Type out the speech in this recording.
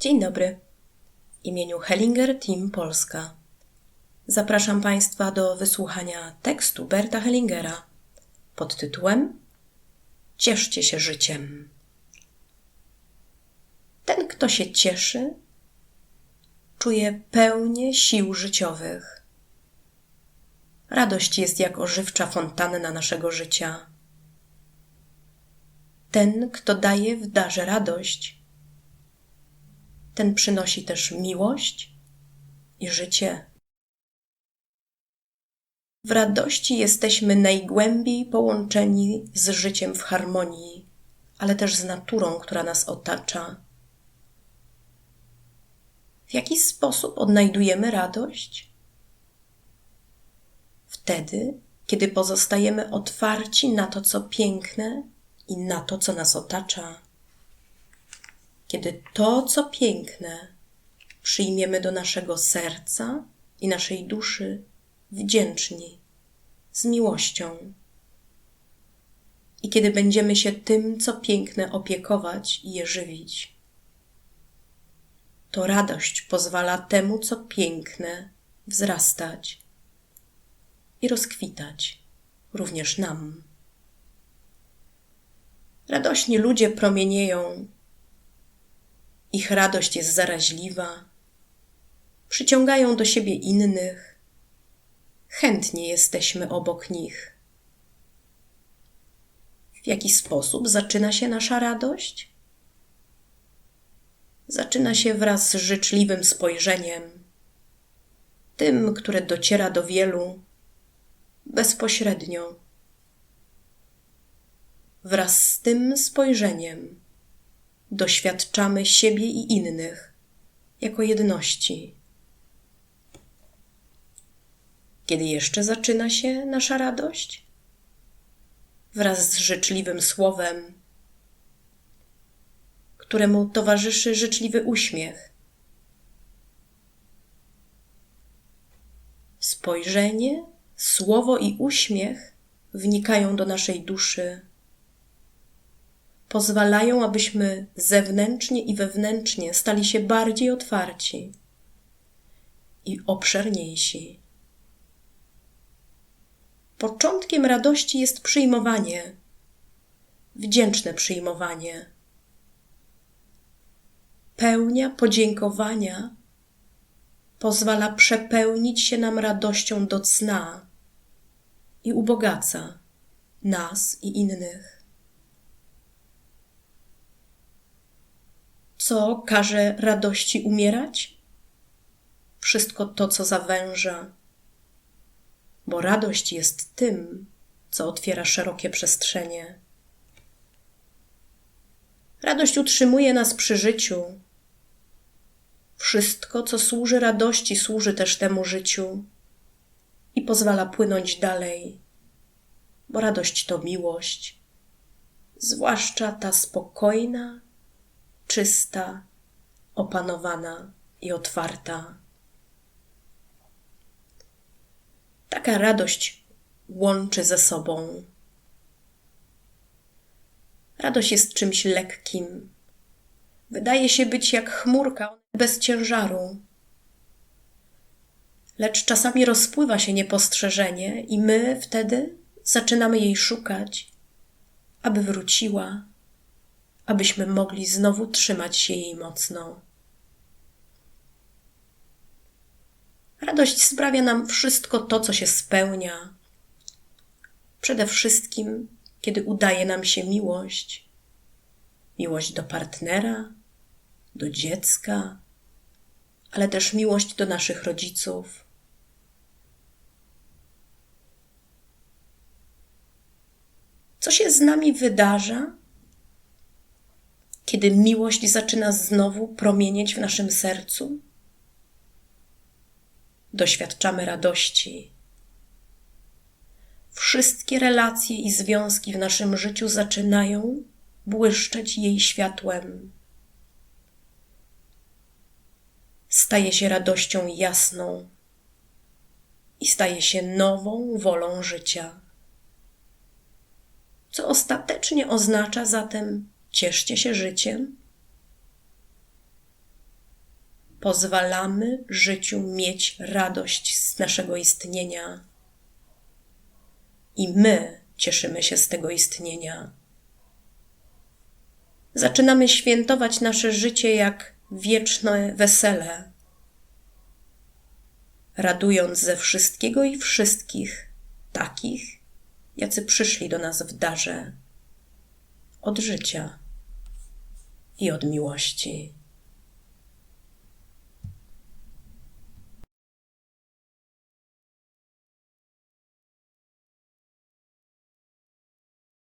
Dzień dobry. W imieniu Hellinger Team Polska zapraszam Państwa do wysłuchania tekstu Berta Hellingera pod tytułem Cieszcie się życiem. Ten, kto się cieszy, czuje pełnię sił życiowych. Radość jest jak ożywcza fontanna naszego życia. Ten, kto daje w darze radość, ten przynosi też miłość i życie. W radości jesteśmy najgłębiej połączeni z życiem w harmonii, ale też z naturą, która nas otacza. W jaki sposób odnajdujemy radość? Wtedy, kiedy pozostajemy otwarci na to, co piękne i na to, co nas otacza kiedy to, co piękne, przyjmiemy do naszego serca i naszej duszy wdzięczni, z miłością. I kiedy będziemy się tym, co piękne, opiekować i je żywić. To radość pozwala temu, co piękne, wzrastać i rozkwitać również nam. Radośni ludzie promienieją ich radość jest zaraźliwa, przyciągają do siebie innych, chętnie jesteśmy obok nich. W jaki sposób zaczyna się nasza radość? Zaczyna się wraz z życzliwym spojrzeniem, tym, które dociera do wielu bezpośrednio. Wraz z tym spojrzeniem doświadczamy siebie i innych jako jedności. Kiedy jeszcze zaczyna się nasza radość? Wraz z życzliwym słowem, któremu towarzyszy życzliwy uśmiech. Spojrzenie, słowo i uśmiech wnikają do naszej duszy pozwalają, abyśmy zewnętrznie i wewnętrznie stali się bardziej otwarci i obszerniejsi. Początkiem radości jest przyjmowanie, wdzięczne przyjmowanie. Pełnia podziękowania pozwala przepełnić się nam radością do cna i ubogaca nas i innych. Co każe radości umierać? Wszystko to, co zawęża, bo radość jest tym, co otwiera szerokie przestrzenie. Radość utrzymuje nas przy życiu. Wszystko, co służy radości, służy też temu życiu i pozwala płynąć dalej, bo radość to miłość, zwłaszcza ta spokojna, czysta, opanowana i otwarta. Taka radość łączy ze sobą. Radość jest czymś lekkim. Wydaje się być jak chmurka bez ciężaru. Lecz czasami rozpływa się niepostrzeżenie, i my wtedy zaczynamy jej szukać, aby wróciła abyśmy mogli znowu trzymać się jej mocno. Radość sprawia nam wszystko to, co się spełnia. Przede wszystkim, kiedy udaje nam się miłość. Miłość do partnera, do dziecka, ale też miłość do naszych rodziców. Co się z nami wydarza, kiedy miłość zaczyna znowu promienieć w naszym sercu? Doświadczamy radości. Wszystkie relacje i związki w naszym życiu zaczynają błyszczeć jej światłem. Staje się radością jasną i staje się nową wolą życia. Co ostatecznie oznacza zatem Cieszcie się życiem. pozwalamy życiu mieć radość z naszego istnienia. I my cieszymy się z tego istnienia. Zaczynamy świętować nasze życie jak wieczne wesele, radując ze wszystkiego i wszystkich takich, jacy przyszli do nas w darze od życia i od miłości.